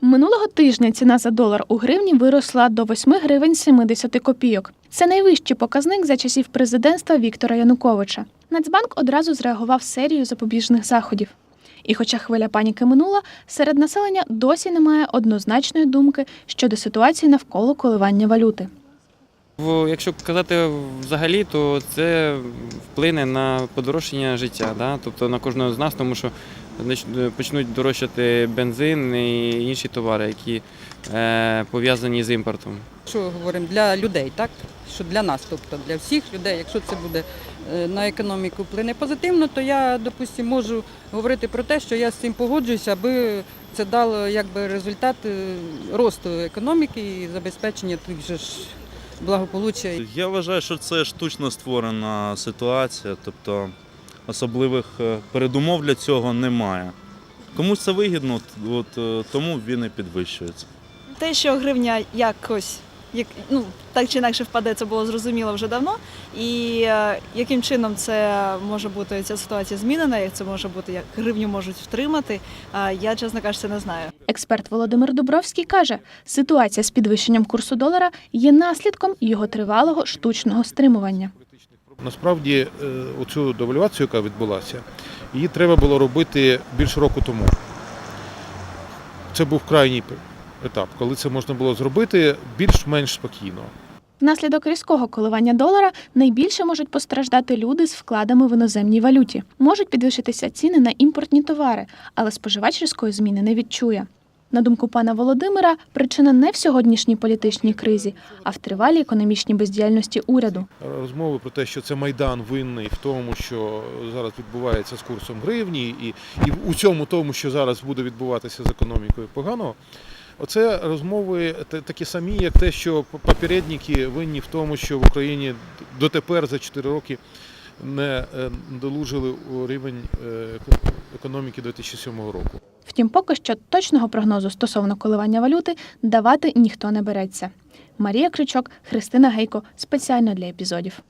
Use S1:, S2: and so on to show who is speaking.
S1: Минулого тижня ціна за долар у гривні виросла до 8 гривень 70 копійок. Це найвищий показник за часів президентства Віктора Януковича. Нацбанк одразу зреагував серію запобіжних заходів. І хоча хвиля паніки минула, серед населення досі немає однозначної думки щодо ситуації навколо коливання валюти.
S2: Якщо казати взагалі, то це вплине на подорожчання життя, да? тобто на кожного з нас, тому що почнуть дорожчати бензин і інші товари, які е, пов'язані з імпортом.
S3: Що говоримо для людей, так? Що для нас, тобто для всіх людей, якщо це буде е, на економіку вплине позитивно, то я, допустимо, можу говорити про те, що я з цим погоджуюся, аби це дало якби результат е, росту економіки і забезпечення тих же ж благополуччя.
S4: Я вважаю, що це штучно створена ситуація, тобто особливих е, передумов для цього немає. Комусь це вигідно, от, е, тому він і підвищується.
S5: Те, що гривня якось як, ну, так чи інакше впаде, це було зрозуміло вже давно. І е, яким чином це може бути ця ситуація змінена, як це може бути, як гривню можуть втримати, е, я, чесно кажучи, не знаю.
S1: Експерт Володимир Дубровський каже, ситуація з підвищенням курсу долара є наслідком його тривалого штучного стримування.
S6: Насправді, е, оцю девальвацію, яка відбулася, її треба було робити більше року тому. Це був крайній етап, коли це можна було зробити більш-менш спокійно.
S1: Внаслідок різкого коливання долара найбільше можуть постраждати люди з вкладами в іноземній валюті. Можуть підвищитися ціни на імпортні товари, але споживач різкої зміни не відчує. На думку пана Володимира, причина не в сьогоднішній політичній кризі, а в тривалій економічній бездіяльності уряду.
S6: Розмови про те, що це Майдан винний в тому, що зараз відбувається з курсом гривні, і, і у цьому тому, що зараз буде відбуватися з економікою погано. Оце розмови такі самі, як те, що попередники винні в тому, що в Україні дотепер за 4 роки не е, долужили рівень е, економіки 2007 року.
S1: Втім, поки що точного прогнозу стосовно коливання валюти давати ніхто не береться. Марія Кричок, Христина Гейко спеціально для епізодів.